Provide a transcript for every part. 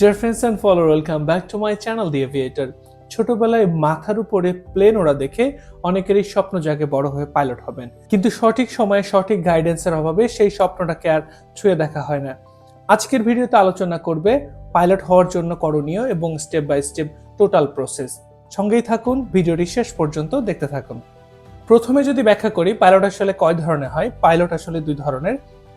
Dear friends and follower welcome back to my channel the aviator ছোটবেলায় মাথার উপরে plane ওরা দেখে অনেকেরই স্বপ্ন জাগে বড় হয়ে পাইলট হবেন। কিন্তু সঠিক সময়ে সঠিক গাইডেন্সের অভাবে সেই স্বপ্নটাকে আর ছুঁয়ে দেখা হয় না। আজকের ভিডিওতে আলোচনা করবে পাইলট হওয়ার জন্য করণীয় এবং step by step total process সঙ্গেই থাকুন, ভিডিওটি শেষ পর্যন্ত দেখতে থাকুন। প্রথমে যদি ব্যাখ্যা করি পাইলট আসলে কয় ধরনের হয়? পাইলট আসলে দুই ধরনের।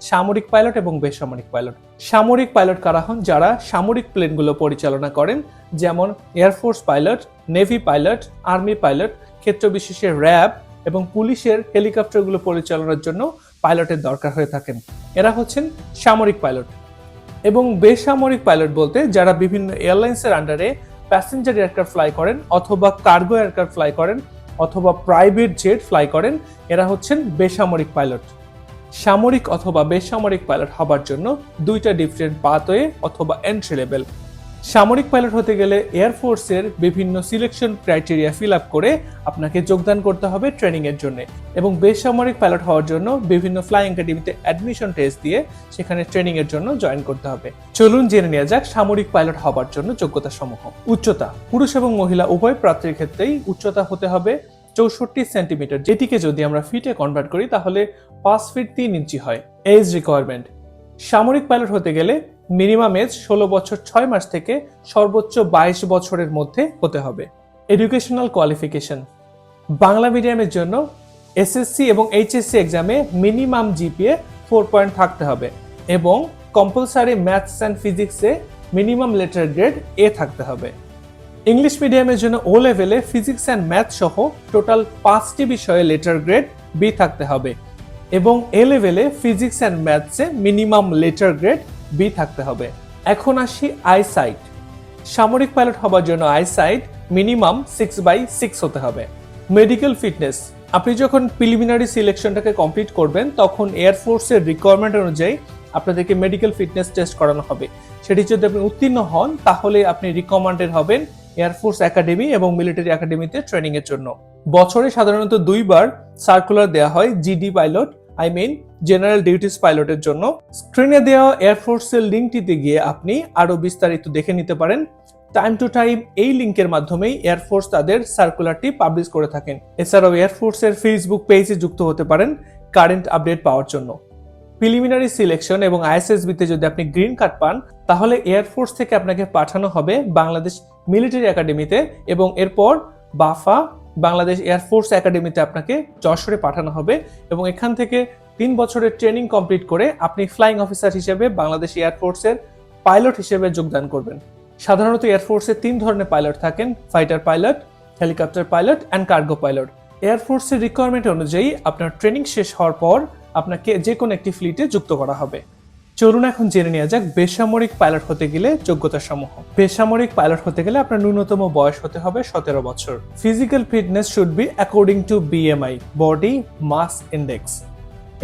সামরিক পাইলট এবং বেসামরিক পাইলট। সামরিক পাইলট কারা হন? যারা সামরিক প্লেনগুলো পরিচালনা করেন, যেমন air force pilot navy pilot army pilot ক্ষেত্র বিশেষে র্যাব এবং পুলিশের হেলিকপ্টারগুলো পরিচালনার জন্য পাইলটের দরকার হয়ে থাকেন। এরা হচ্ছেন সামরিক পাইলট। এবং বেসামরিক পাইলট বলতে যারা বিভিন্ন এয়ারলাইন্সের আন্ডারে প্যাসেঞ্জার এয়ারক্রাফট ফ্লাই করেন অথবা কার্গো এয়ারক্রাফট ফ্লাই করেন অথবা প্রাইভেট জেট ফ্লাই করেন, এরা হচ্ছেন বেসামরিক পাইলট। সামরিক অথবা বেসামরিক পাইলট হবার জন্য দুইটা ডিফারেন্ট পাথওয়ে অথবা এন্ট্রি লেভেল সামরিক পাইলট হতে গেলে এয়ারফোর্সের বিভিন্ন সিলেকশন ক্রাইটেরিয়া ফিল আপ করে আপনাকে যোগদান করতে হবে ট্রেনিং এর জন্য এবং বেসামরিক পাইলট হওয়ার জন্য বিভিন্ন ফ্লাইং একাডেমিতে অ্যাডমিশন টেস্ট দিয়ে সেখানে ট্রেনিং এর জন্য জয়েন করতে হবে। চলুন জেনে নেওয়া যাক সামরিক পাইলট হবার জন্য যোগ্যতা সমূহ উচ্চতা, পুরুষ এবং মহিলা উভয় প্রার্থীর ক্ষেত্রেই উচ্চতা হতে হবে। চৌষট্টি সেন্টিমিটার। যেটিকে যদি আমরা ফিটে কনভার্ট করি, তাহলে পাঁচ ফিট তিন ইঞ্চি হয়। এজ রিকোয়ারমেন্ট সামরিক পাইলট হতে গেলে মিনিমাম এজ ষোলো বছর ছয় মাস থেকে সর্বোচ্চ বাইশ বছরের মধ্যে হতে হবে। এডুকেশনাল কোয়ালিফিকেশন বাংলা মিডিয়ামের জন্য এসএসসি এবং এইচএসসি এক্সামে মিনিমাম জিপিএ ফোর পয়েন্ট থাকতে হবে এবং কম্পালসারি ম্যাথস অ্যান্ড ফিজিক্সে মিনিমাম লেটার গ্রেড এ থাকতে হবে। ইংলিশ মিডিয়ামের জন্য ও লেভেলে ফিজিক্স অ্যান্ড ম্যাথ সহ টোটাল পাঁচটি বিষয়ে লেটার গ্রেড বি থাকতে হবে এবং এ লেভেলে ফিজিক্স অ্যান্ড ম্যাথসে মিনিমাম লেটার গ্রেড বি থাকতে হবে। এখন আসি আইসাইট সামরিক পাইলট হবার জন্য eyesight minimum six by six হতে হবে। মেডিকেল ফিটনেস আপনি যখন প্রিলিমিনারি সিলেকশনটাকে কমপ্লিট করবেন, তখন এয়ারফোর্সের রিকোয়ারমেন্ট অনুযায়ী আপনাদেরকে মেডিকেল ফিটনেস টেস্ট করানো হবে। সেটি যদি আপনি উত্তীর্ণ হন, তাহলে আপনি রিকমান্ডেড হবেন এয়ারফোর্স একাডেমি এবং মিলিটারি একাডেমিতে ট্রেনিং এর জন্য। বছরে সাধারণত দুইবার সার্কুলার দেওয়া হয় GD pilot I mean general duties পাইলটের জন্য। স্ক্রিনে দেওয়া এয়ারফোর্সের লিঙ্কটিতে গিয়ে আপনি আরও বিস্তারিত দেখে নিতে পারেন। টাইম টু টাইম এই লিঙ্কের মাধ্যমেই এয়ারফোর্স তাদের সার্কুলারটি পাবলিশ করে থাকেন। এছাড়াও এয়ারফোর্সের ফেসবুক পেজে যুক্ত হতে পারেন কারেন্ট আপডেট পাওয়ার জন্য। প্রিলিমিনারি সিলেকশন এবং আইএসএসবিতে যদি আপনি গ্রিন কার্ড পান, তাহলে এয়ারফোর্স থেকে আপনাকে পাঠানো হবে বাংলাদেশ মিলিটারি একাডেমিতে এবং এরপর বাফা, বাংলাদেশ এয়ারফোর্স একাডেমিতে আপনাকে যশোরে পাঠানো হবে এবং এখান থেকে তিন বছরের ট্রেনিং কমপ্লিট করে আপনি ফ্লাইং অফিসার হিসেবে বাংলাদেশ এয়ারফোর্সের পাইলট হিসেবে যোগদান করবেন। সাধারণত এয়ারফোর্সে তিন ধরনের পাইলট থাকেন, fighter pilot, helicopter pilot and cargo pilot. এয়ারফোর্সের requirement অনুযায়ী আপনার ট্রেনিং শেষ হওয়ার পর আপনাকে যে কোনো একটি ফ্লিটে যুক্ত করা হবে। চলুন এখন জেনে নেওয়া যাক বেসামরিক পাইলট হতে গেলে যোগ্যতা সমূহ বেসামরিক পাইলট হতে গেলে আপনার ন্যূনতম বয়স হতে হবে সতেরো বছর। Physical fitness should be according to BMI body mass index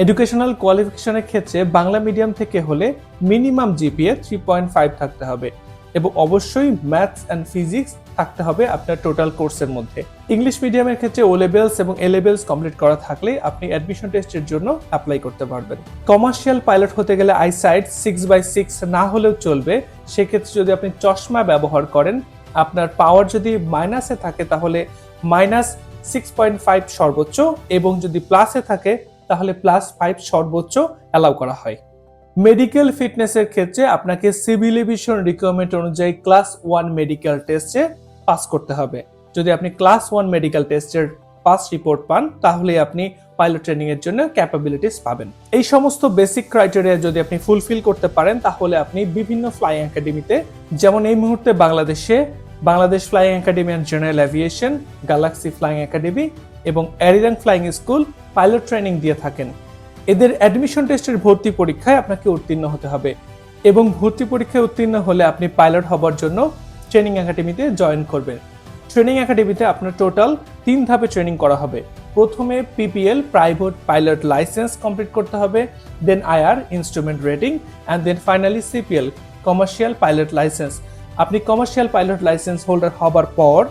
educational কোয়ালিফিকেশনের ক্ষেত্রে বাংলা মিডিয়াম থেকে হলে minimum GPA three point five থাকতে হবে। এবং অবশ্যই ম্যাথস অ্যান্ড ফিজিক্স থাকতে হবে আপনার টোটাল কোর্সের মধ্যে। ইংলিশ মিডিয়ামের ক্ষেত্রে ও লেভেলস এবং এ লেভেলস কমপ্লিট করা থাকলে আপনি অ্যাডমিশন টেস্টের জন্য অ্যাপ্লাই করতে পারবেন। কমার্শিয়াল পাইলট হতে গেলে আইসাইড সিক্স বাই সিক্স না হলেও চলবে। সেক্ষেত্রে যদি আপনি চশমা ব্যবহার করেন, আপনার পাওয়ার যদি মাইনাসে থাকে তাহলে মাইনাস সিক্স পয়েন্ট ফাইভ সর্বোচ্চ এবং যদি প্লাসে থাকে তাহলে প্লাস ফাইভ সর্বোচ্চ অ্যালাউ করা হয়। মেডিকেল ফিটনেসের ক্ষেত্রে আপনাকে সিভিল এভিশন রিকোয়ারমেন্ট অনুযায়ী ক্লাস ওয়ান মেডিকেল টেস্টে পাস করতে হবে। যদি আপনি ক্লাস ওয়ান মেডিকেল টেস্টের পাস রিপোর্ট পান, তাহলে আপনি পাইলট ট্রেনিং এর জন্য ক্যাপাবিলিটিস পাবেন। এই সমস্ত বেসিক ক্রাইটেরিয়া যদি আপনি ফুলফিল করতে পারেন, তাহলে আপনি বিভিন্ন ফ্লাইং একাডেমিতে যেমন এই মুহূর্তে বাংলাদেশে, Bangladesh flying academy and general aviation Galaxy flying academy এবং Arirang flying school pilot training দিয়ে থাকেন। এদের অ্যাডমিশন টেস্টের ভর্তি পরীক্ষায় আপনাকে উত্তীর্ণ হতে হবে। এবং ভর্তি পরীক্ষায় উত্তীর্ণ হলে আপনি পাইলট হবার জন্য ট্রেনিং একাডেমিতে জয়েন করবেন। ট্রেনিং একাডেমিতে আপনার টোটাল তিন ধাপে ট্রেনিং করা হবে। প্রথমে PPL private pilot licence complete করতে হবে then IR instrument rating and then finally CPL commercial pilot licence আপনি কমার্শিয়াল পাইলট লাইসেন্স হোল্ডার হবার পর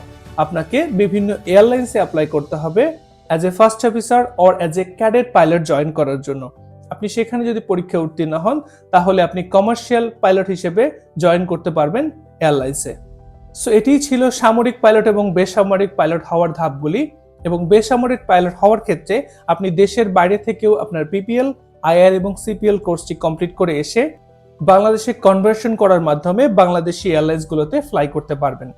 আপনাকে বিভিন্ন এয়ারলাইন্সে অ্যাপ্লাই করতে হবে। As a first officer or as a cadet pilot join করার জন্য। আপনি সেখানে যদি পরীক্ষা উত্তীর্ণ হন, তাহলে আপনি কমার্শিয়াল পাইলট হিসেবে জয়েন করতে পারবেন এয়ারলাইন্সে সো এটিই ছিল সামরিক পাইলট এবং বেসামরিক পাইলট হওয়ার ধাপগুলি এবং বেসামরিক পাইলট হওয়ার ক্ষেত্রে আপনি দেশের বাইরে থেকেও আপনার পিপিএল আইআর এবং সিপিএল কোর্সটি কমপ্লিট করে এসে বাংলাদেশে কনভার্সন করার মাধ্যমে বাংলাদেশি এয়ারলাইন্সগুলোতে ফ্লাই করতে পারবেন।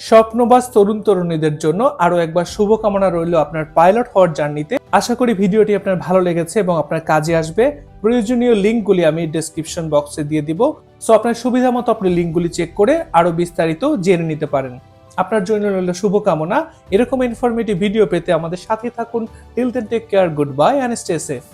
স্বপ্নবাস তরুণ তরুণীদের জন্য আরও একবার শুভকামনা রইল আপনার পাইলট হওয়ার জার্নিতে। আশা করি ভিডিওটি আপনার ভালো লেগেছে এবং আপনার কাজে আসবে। প্রয়োজনীয় লিঙ্কগুলি আমি ডেসক্রিপশন বক্সে দিয়ে দিব। সো আপনার সুবিধা মতো আপনি লিঙ্কগুলি চেক করে আরও বিস্তারিত জেনে নিতে পারেন। আপনার জন্য রইল শুভকামনা। এরকম ইনফরমেটিভ ভিডিও পেতে আমাদের সাথে থাকুন। Till then take care goodbye and stay safe